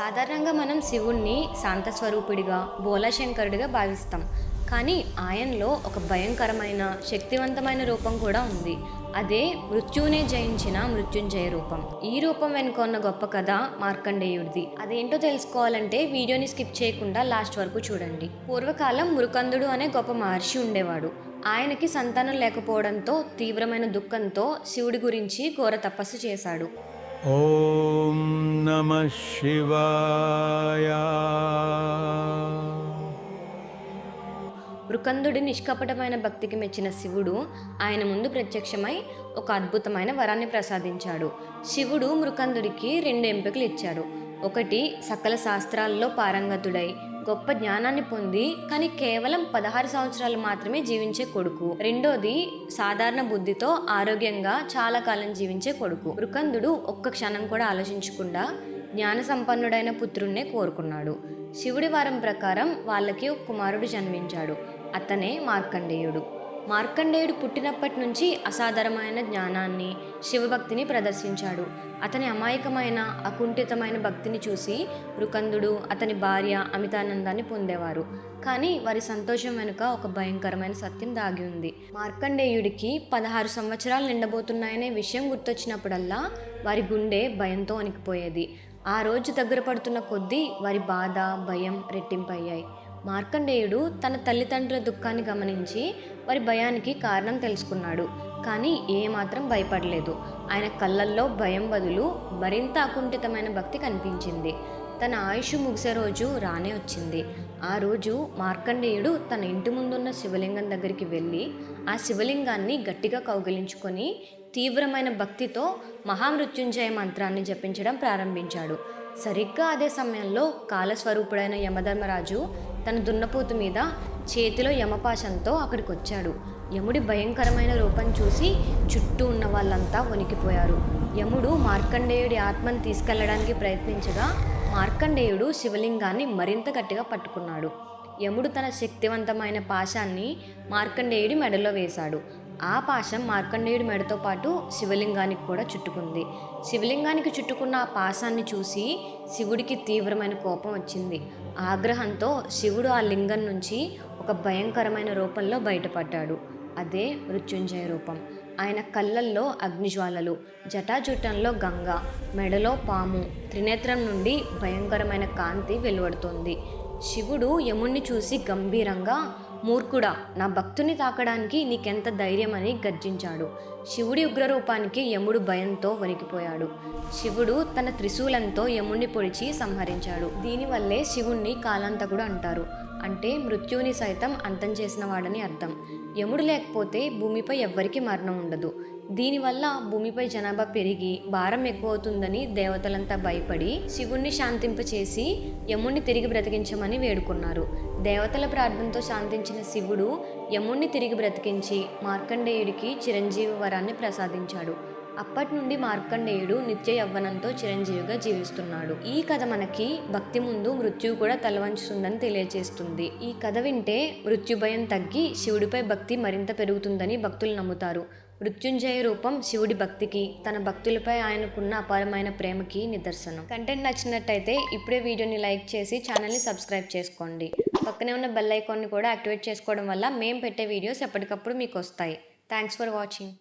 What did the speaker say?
సాధారణంగా మనం శివుణ్ణి శాంతస్వరూపుడిగా బోలాశంకరుడిగా భావిస్తాం. కానీ ఆయనలో ఒక భయంకరమైన శక్తివంతమైన రూపం కూడా ఉంది. అదే మృత్యువునే జయించిన మృత్యుంజయ రూపం. ఈ రూపం వెనుక ఉన్న గొప్ప కథ మార్కండేయుడిది. అదేంటో తెలుసుకోవాలంటే వీడియోని స్కిప్ చేయకుండా లాస్ట్ వరకు చూడండి. పూర్వకాలం మురుకందుడు అనే గొప్ప మహర్షి ఉండేవాడు. ఆయనకి సంతానం లేకపోవడంతో తీవ్రమైన దుఃఖంతో శివుడి గురించి ఘోర తపస్సు చేశాడు. ॐ नमः शिवाय మృకందుడి నిష్కపటమైన భక్తికి మెచ్చిన శివుడు ఆయన ముందు ప్రత్యక్షమై ఒక అద్భుతమైన వరాన్ని ప్రసాదించాడు శివుడు మృకందుడికి రెండు ఎంపికలు ఇచ్చాడు ఒకటి సకల శాస్త్రాల్లో పారంగతుడై గొప్ప జ్ఞానాన్ని పొంది కానీ కేవలం పదహారు సంవత్సరాలు మాత్రమే జీవించే కొడుకు. రెండోది సాధారణ బుద్ధితో ఆరోగ్యంగా చాలా కాలం జీవించే కొడుకు. మృకందుడు ఒక్క క్షణం కూడా ఆలోచించకుండా జ్ఞాన సంపన్నుడైన పుత్రుణ్ణే కోరుకున్నాడు. శివుడి వారం ప్రకారం వాళ్ళకి ఒక కుమారుడు జన్మించాడు. అతనే మార్కండేయుడు. మార్కండేయుడు పుట్టినప్పటి నుంచి అసాధారణమైన జ్ఞానాన్ని శివభక్తిని ప్రదర్శించాడు. అతని అమాయకమైన అకుంఠితమైన భక్తిని చూసి రుకందుడు అతని భార్య అమితానందాన్ని పొందేవారు. కానీ వారి సంతోషం వెనుక ఒక భయంకరమైన సత్యం దాగి ఉంది. మార్కండేయుడికి పదహారు సంవత్సరాలు నిండబోతున్నాయనే విషయం గుర్తొచ్చినప్పుడల్లా వారి గుండె భయంతో అణికిపోయేది ఆ రోజు దగ్గర పడుతున్న కొద్దీ వారి బాధ భయం రెట్టింపయ్యాయి. మార్కండేయుడు తన తల్లిదండ్రుల దుఃఖాన్ని గమనించి వారి భయానికి కారణం తెలుసుకున్నాడు. కానీ ఏమాత్రం భయపడలేదు. ఆయన కళ్ళల్లో భయం బదులు మరింత అకుంఠితమైన భక్తి కనిపించింది. తన ఆయుష్ ముగిసే రోజు రానే వచ్చింది. ఆ రోజు మార్కండేయుడు తన ఇంటి ముందున్న శివలింగం దగ్గరికి వెళ్ళి ఆ శివలింగాన్ని గట్టిగా కౌగిలించుకొని తీవ్రమైన భక్తితో మహామృత్యుంజయ మంత్రాన్ని జపించడం ప్రారంభించాడు. సరిగ్గా అదే సమయంలో కాలస్వరూపుడైన యమధర్మరాజు తన దున్నపోతు మీద చేతిలో యమపాశంతో అక్కడికి వచ్చాడు యముడి భయంకరమైన రూపం చూసి చుట్టూ ఉన్న వాళ్ళంతా వణికిపోయారు. యముడు మార్కండేయుడి ఆత్మను తీసుకెళ్ళడానికి ప్రయత్నించగా మార్కండేయుడు శివలింగాన్ని మరింత గట్టిగా పట్టుకున్నాడు. యముడు తన శక్తివంతమైన పాశాన్ని మార్కండేయుడి మెడలో వేశాడు. ఆ పాశం మార్కండేయుడి మెడతో పాటు శివలింగానికి కూడా చుట్టుకుంది. శివలింగానికి చుట్టుకున్న ఆ పాశాన్ని చూసి శివుడికి తీవ్రమైన కోపం వచ్చింది. ఆగ్రహంతో శివుడు ఆ లింగం నుంచి ఒక భయంకరమైన రూపంలో బయటపడ్డాడు. అదే మృత్యుంజయ రూపం. ఆయన కళ్ళల్లో అగ్నిజ్వాలలు జటాజుటంలో గంగ మెడలో పాము త్రినేత్రం నుండి భయంకరమైన కాంతి వెలువడుతోంది. శివుడు యముణ్ణి చూసి గంభీరంగా మూర్ఖుడా నా భక్తుని తాకడానికి నీకెంత ధైర్యం అని గర్జించాడు. శివుడి ఉగ్రరూపానికి యముడు భయంతో వణికిపోయాడు. శివుడు తన త్రిశూలంతో యముణ్ణి పొడిచి సంహరించాడు. దీనివల్లే శివుణ్ణి కాలాంతకుడు అంటారు. అంటే మృత్యువుని సైతం అంతం చేసిన వాడని అర్థం. యముడు లేకపోతే భూమిపై ఎవ్వరికీ మరణం ఉండదు. దీనివల్ల భూమిపై జనాభా పెరిగి భారం ఎక్కువవుతుందని దేవతలంతా భయపడి శివుణ్ణి శాంతింపచేసి యముణ్ణి తిరిగి బ్రతికించమని వేడుకున్నారు. దేవతల ప్రార్థనతో శాంతించిన శివుడు యముణ్ణి తిరిగి బ్రతికించి మార్కండేయుడికి చిరంజీవి వరాన్ని ప్రసాదించాడు. అప్పటి నుండి మార్కండేయుడు నిత్య యవ్వనంతో చిరంజీవిగా జీవిస్తున్నాడు. ఈ కథ మనకి భక్తి ముందు మృత్యువు కూడా తలవంచుతుందని తెలియజేస్తుంది ఈ కథ వింటే మృత్యు భయం తగ్గి శివుడిపై భక్తి మరింత పెరుగుతుందని భక్తులు నమ్ముతారు. మృత్యుంజయ రూపం శివుడి భక్తికి తన భక్తులపై ఆయనకున్న అపారమైన ప్రేమకి నిదర్శనం. కంటెంట్ నచ్చినట్టయితే ఇప్పుడే వీడియోని లైక్ చేసి ఛానల్ని సబ్స్క్రైబ్ చేసుకోండి. పక్కనే ఉన్న బెల్ ఐకాన్ని కూడా యాక్టివేట్ చేసుకోవడం వల్ల మేము పెట్టే వీడియోస్ ఎప్పటికప్పుడు మీకు వస్తాయి. Thanks for watching.